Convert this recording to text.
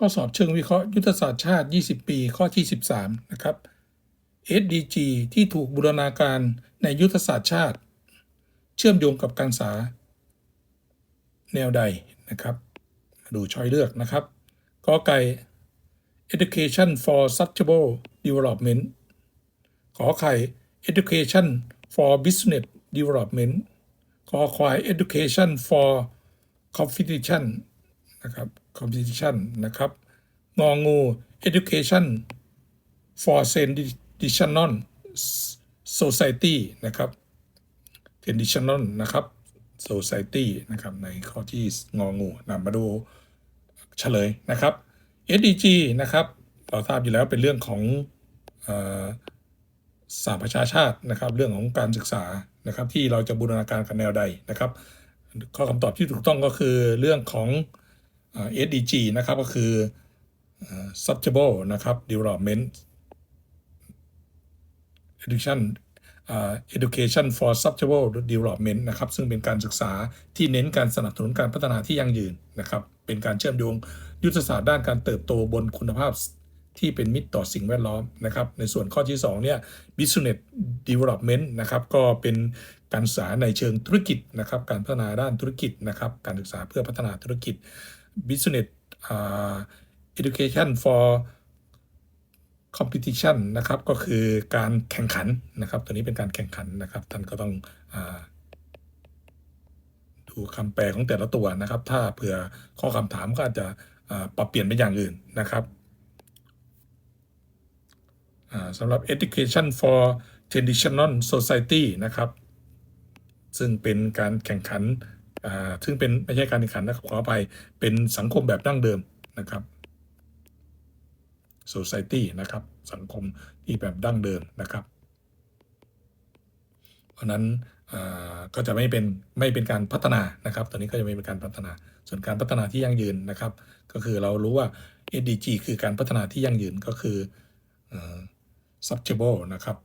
ข้อสอบเชิงวิเคราะห์ยุทธศาสตร์ชาติ 20 ปีข้อที่ 13 นะครับ SDG ที่ถูกบูรณาการในยุทธศาสตร์ชาติ เชื่อมโยงกับการศึกษา แนวใดนะครับ มาดูช้อยเลือกนะครับกอไก่ education for sustainable development ขอไข่ education for business development ขอควาย education for competition นะครับ competition นะครับงองู education for traditional society นะครับ traditional นะครับ society นะครับ ในข้อที่งองูนำมาดูเฉลยนะครับ SDG นะครับ เราทราบอยู่แล้วเป็นเรื่องของออสหประชาชาตินะครับ เรื่องของการศึกษานะครับ ที่เราจะบูรณาการกันแนวใดนะครับ ข้อคำตอบที่ถูกต้องก็คือเรื่องของ SDG นะครับก็คือ sustainable นะครับ development education education for sustainable development นะครับซึ่งเป็นการศึกษาที่เน้นการสนับสนุนการพัฒนาที่ยั่งยืนนะครับเป็นการเชื่อมโยงยุทธศาสตร์ด้านการเติบโตบนคุณภาพที่เป็นมิตรต่อสิ่งแวดล้อมนะครับ ในส่วนข้อที่ 2 เนี่ย business development นะครับ ก็เป็นการศึกษาในเชิงธุรกิจนะครับ การพัฒนาด้านธุรกิจนะครับ การศึกษาเพื่อพัฒนาธุรกิจ business education for competition นะครับก็คือการแข่งขันนะครับตัวนี้เป็นการแข่งขันนะครับท่านก็ต้องอดูคำแปลของแต่ละตัวนะครับ ถ้าเผื่อข้อคำถามก็อาจจะปรับเปลี่ยนเป็นอย่างอื่นนะครับสำหรับ education for traditional society นะครับ ซึ่งเป็นการแข่งขัน ซึ่งเป็นไม่ใช่การแข่งขันนะครับขออภัยเป็นสังคมแบบดั้งเดิมนะครับ society นะครับ สังคมที่แบบดั้งเดิมนะครับ เพราะนั้นก็จะไม่เป็นไม่เป็นการพัฒนานะครับ ตอนนี้ก็จะไม่เป็นการพัฒนา ส่วนการพัฒนาที่ยั่งยืนนะครับ ก็คือเรารู้ว่า SDG คือการพัฒนาที่ยั่งยืนก็คือเอ่อ sustainable นะครับ